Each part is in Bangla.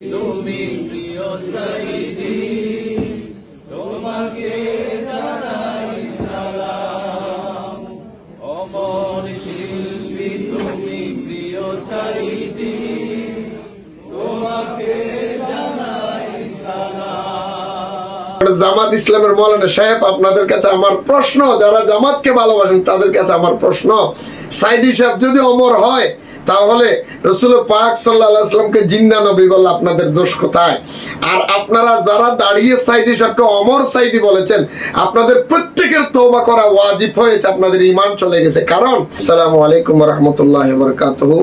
তুমি প্রিয় তোমাকে জামাত ইসলামের মৌলানা সাহেব, আপনাদের কাছে আমার প্রশ্ন, যারা জামাতকে ভালোবাসেন, তাদের কাছে আমার প্রশ্ন। সাইদি সাহেব, যদি অমর হয় তাহলে রসুল পাক সাল্লাহ আসলামকে জিন্দা নবী বললে আপনাদের দোষ কোথায় আর আপনারা যারা দাঁড়িয়ে সাইদি সাহেবকে অমর সাইদি বলেছেন আপনাদের প্রত্যেকের তৌবা করা ওয়াজিব হয়েছে আপনাদের ইমান চলে গেছে কারণ আসসালামু আলাইকুম রহমতুল্লাহ বরকাতহু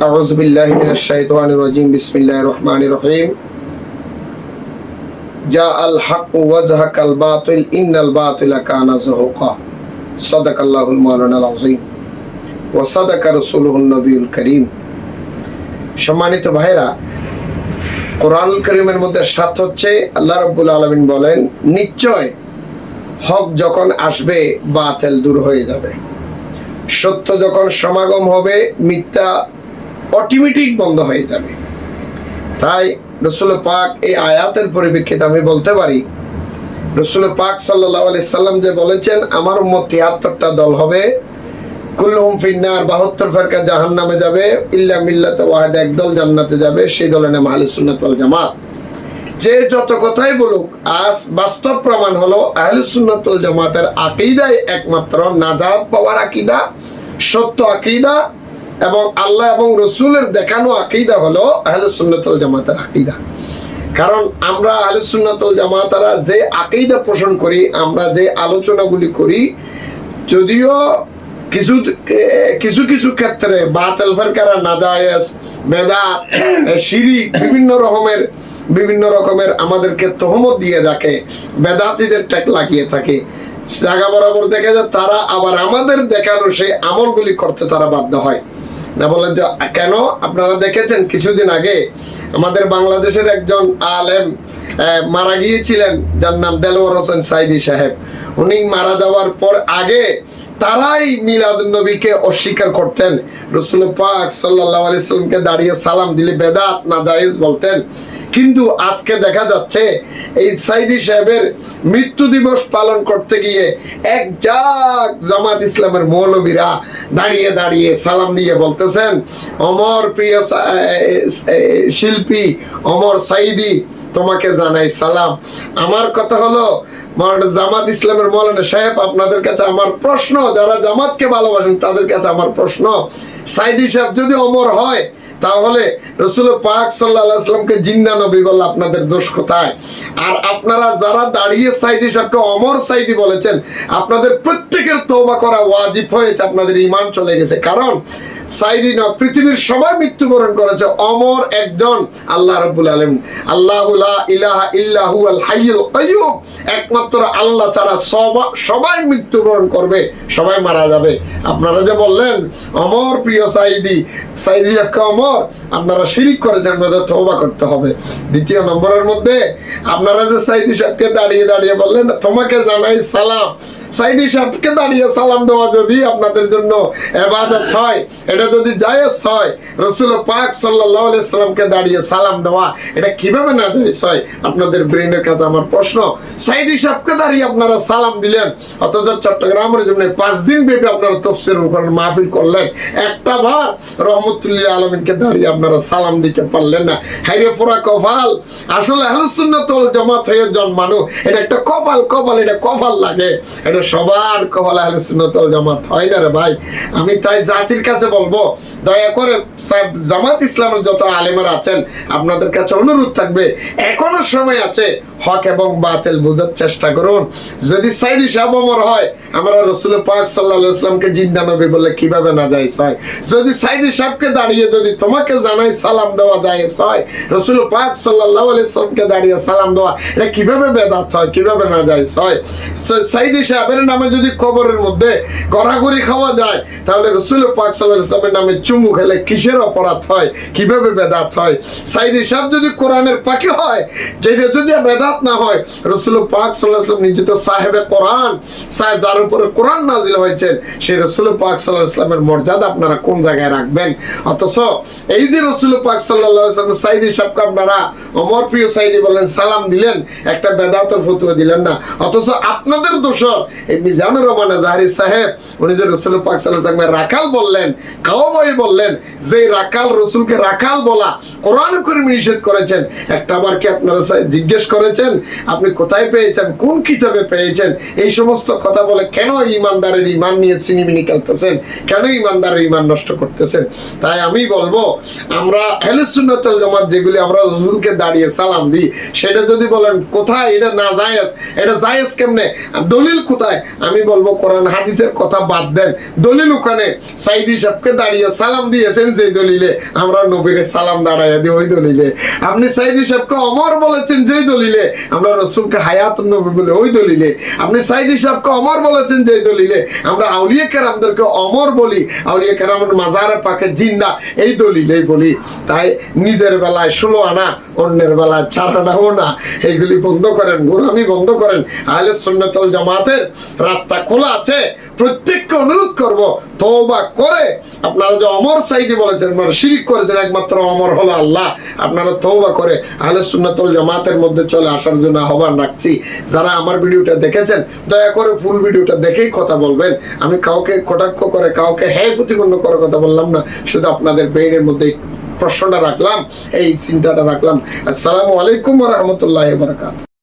أعوذ بالله من الشيطان الرجيم بسم الله الرحمن الرحيم جاء الحق وزهق الباطل إن الباطل كان زهوقا صدق الله المولانا العظيم ওসাদাকা রসুলুল নবীল করিম। সম্মানিত ভাইরা কোরআন করিমের মধ্যে সাত হচ্ছে, আল্লাহ রব্বুল আলমিন বলেন, নিশ্চয় হক যখন আসবে, বাতেল দূর হয়ে যাবে। সত্য যখন সমাগম হবে, মিথ্যা অটোমেটিক বন্ধ হয়ে যাবে। তাই রসুল পাক এই আয়াতের পরিপ্রেক্ষিতে আমি বলতে পারি, রসুল পাক সাল্লাহ আলি সাল্লাম যে বলেছেন, আমার উম্মত তিয়াত্তরটা দল হবে কুল্লুম ফিন্নার বাহাত্তর ফেরকা জাহান নামে যাবে, ইল্লা জান্নাতে যাবে, সেই দলের নাম আহলে সুন্নাত ওয়াল জামাত। যে যত কথাই বলুক, আজ বাস্তব প্রমাণ হলো আহলে জামাতের একমাত্র নাজাত পাওয়ার আকিদা, সত্য আকিদা, এবং আল্লাহ এবং রসুলের দেখানো আকিদা হলো আহলে জামাতের আকিদা। কারণ আমরা আহলে সুন্নাতুল জামাতারা যে আকিদা পোষণ করি, আমরা যে আলোচনাগুলি করি, যদিও কিছু কিছু কিছু ক্ষেত্রে বাতেল ফেরকারা নাজায়েজ, বেদাত শিরিক, বিভিন্ন রকমের বিভিন্ন রকমের আমাদেরকে তহমত দিয়ে থাকে, বেদাতিদের ট্যাক লাগিয়ে থাকে। জায়গা বরাবর দেখা যায় তারা আবার আমাদের দেখানো সেই আমলগুলি করতে তারা বাধ্য হয়। না বলেন যে, কেন? আপনারা দেখেছেন কিছুদিন আগে আমাদের বাংলাদেশের একজন আলেম মারা গিয়েছিলেন, যার নাম দেলোয়ার হোসেন সাইদি সাহেব। উনি মারা যাওয়ার পর আগে তারাই মিলাদ নবীকে অস্বীকার করতেন। রসুল পাক সাল্লাহ দাঁড়িয়ে সালাম দিলে বেদাত, না জায়েজ বলতেন। কিন্তু আজকে দেখা যাচ্ছে, এই সাইদি সাহেবের মৃত্যু দিবস পালন করতে গিয়ে এক জাক জামাত ইসলামের মৌলবীরা দাঁড়িয়ে দাঁড়িয়ে সালাম দিয়ে বলতেছেন, অমর প্রিয় শিল্পী, অমর সাইদি তোমাকে জানাই সালাম। আমার কথা হলো জামাত ইসলামের মৌলানা সাহেব আপনাদের কাছে আমার প্রশ্ন, যারা জামাতকে ভালোবাসেন তাদের কাছে আমার প্রশ্ন। সাইদি সাহেব, যদি অমর হয় তাহলে রসুল পাক সাল্লাহ আসলামকে জিন্দা নবী বললে আপনাদের দোষ কোথায়? আর আপনারা যারা দাঁড়িয়ে সাইদি সাহেবকে অমর সাইদি বলেছেন, আপনাদের প্রত্যেকের তৌবা করা ওয়াজিব হয়েছে, আপনাদের ইমান চলে গেছে। কারণ সাইদি না পৃথিবীর সবাই মৃত্যুবরণ করেছে, অমর একজন, আল্লাহ রব্বুল আলম আল্লাহ ইলাহা ইল্লাহু আল হাইয়ুল কাইয়ুম। একমাত্র আল্লাহ ছাড়া সবা- সবাই মৃত্যুবরণ করবে, সবাই মারা যাবে। আপনারা যে বললেন, অমর প্রিয় সাইদি সাইদি সাহেবকে অমর আপনারা শিরিক করেছেন আপনাদের তওবা করতে হবে। দ্বিতীয় নম্বরের মধ্যে আপনারা যে সাইদি সাহেবকে দাঁড়িয়ে দাঁড়িয়ে বললেন, তোমাকে জানাই সালাম। সাইদি সাহেবকে দাঁড়িয়ে সালাম দেওয়া যদি আপনাদের জন্য এবাদত হয়, এটা যদি জায়েজ হয়, রসুল পাক সাল্লাহ সাল্লামকে দাঁড়িয়ে সালাম দেওয়া, এটা কীভাবে না জায়েজ হয়? আপনাদের ব্রেনের কাছে আমার প্রশ্ন। সাইদি সাহেবকে দাঁড়িয়ে আপনারা সালাম দিলেন, অথচ চট্টগ্রামের জন্য পাঁচ দিন ব্যাপী আপনারা তফসির করেন মাহফিল করলেন। একটা বার রহমতুল্লাহ আলমিনকে দাঁড়িয়ে আপনারা সালাম দিতে পারলেন না। হাইরে পোড়া কপাল, আসলে আহলুসুন্নাতল জামাত হয়ে জন্মানো, এটা একটা কপাল কপাল, এটা কপাল লাগে। এটা সবার কবল আহলে সুন্নতল জামাত, হয় না রে ভাই? আমি তাই জাতির কাছে বলব, দয়া করে সাহেব জামাত ইসলামের যত আলেমারা আছেন, আপনাদের কাছে অনুরোধ থাকবে, এখনও সময় আছে হক এবং বাতিল বোঝার চেষ্টা করুন। যদি সাইদি সাহেব অমর হয়, আমরা রসুল পাক সাল্লাহ ইসলামকে জিন্দা নবী বলে কীভাবে না যায় হয় যদি সাইদি সাহেবকে দাঁড়িয়ে যদি তোমাকে জানাই সালাম দেওয়া যায় হয় রসুল পাক সাল্লাহ ইসলামকে দাঁড়িয়ে সালাম দেওয়া, এটা কীভাবে বেদাত হয়, কীভাবে না যায় হয় সাইদি সাহেবের নামে যদি কবরের মধ্যে গড়াগড়ি খাওয়া যায়, তাহলে রসুল পাক সাল্লাহ ইসলামের নামে চুমু খেলে কিসের অপরাধ হয়, কীভাবে বেদাত হয়? সাইদি সাহেব যদি কোরআনের পাখি হয়, যেটা যদি বেদাত বেদাত না হয়। রসুল পাক সাল্লাহ ইসলাম নিযুক্ত সাহেবে কোরআন, সাহেব যার উপরে কোরআন নাজিল হয়েছেন, সেই রসুল পাক সাল্লাহ মর্যাদা আপনারা কোন জায়গায় রাখবেন? অথচ এই যে রসুল পাক সাল্লাহ ইসলাম সাইদি সাহেবকে আপনারা অমর প্রিয় সাইদি বলেন, সালাম দিলেন, একটা বেদাতের ফতুয়া দিলেন না। অথচ আপনাদের দোষ এই মিজানুর রহমান জাহারি সাহেব, উনি যে রসুল পাক সাল্লাহ ইসলামের রাখাল বললেন কাউবই বললেন যে রাখাল রসুলকে রাখাল বলা কোরআন করিম নিষেধ করেছেন, একটা আবার কি আপনারা জিজ্ঞেস করেছেন? আপনি কোথায় পেয়েছেন? কোন কিতাবে পেয়েছেন? এই সমস্ত কথা বলে কেন ইমানদারের ইমান নিয়ে চিনিমিনি খেলতেছেন? কেন ইমানদারের ইমান নষ্ট করতেছেন? তাই আমি বলব, আমরা হেলুসুন্নতল জমাত যেগুলি আমরা রসুলকে দাঁড়িয়ে সালাম দিই, সেটা যদি বলেন, কোথায় এটা না জায়েজ? এটা জায়েজ কেমনে? দলিল কোথায়? আমি বলব, কোরআন হাদিসের কথা বাদ দেন। দলিল ওখানে। সাইদি সাহেবকে দাঁড়িয়ে সালাম দিয়েছেন যে দলিলে আমরা নবীরে সালাম দাঁড়াইয়া দিই, ওই দলিলে। আপনি সাইদি সাহেবকে অমর বলেছেন যেই দলিলে। আমরা রসুলকে হায়াত নবী বলে ওই দলিলে। আপনি সাইদি সাহেবকে অমর বলেছেন যেই দলিলে। আমরা আউলিয়া কেরামদেরকে অমর বলি। আউলিয়া কেরামের মাজারে পাকে জিন্দা, এই দলিলেই বলি। তাই নিজের বেলায় ষোলো আনা, অন্যের বেলায় চার আনাও না। এইগুলি বন্ধ করেন, গোরামি বন্ধ করেন। আহলে সুন্নতল জামাতের রাস্তা খোলা আছে। প্রত্যেককে অনুরোধ করব, তওবা করে। আপনারা যে অমর সাইদি বলেছেন, আপনারা শিরিক করেছেন, একমাত্র অমর হলো আল্লাহ। আপনারা তওবা করে আহলে সুন্নতল জামাতের মধ্যে চলে আসার জন্য আহ্বান রাখছি। যারা আমার ভিডিওটা দেখেছেন, দয়া করে ফুল ভিডিওটা দেখেই কথা বলবেন। আমি কাউকে কটাক্ষ করে, কাউকে হ্যাঁ প্রতিপন্ন করে কথা বললাম না। শুধু আপনাদের ব্রেইনের মধ্যে প্রশ্নটা রাখলাম, এই চিন্তাটা রাখলাম। আসসালামু আলাইকুম রহমতুল্লাহ বারকাত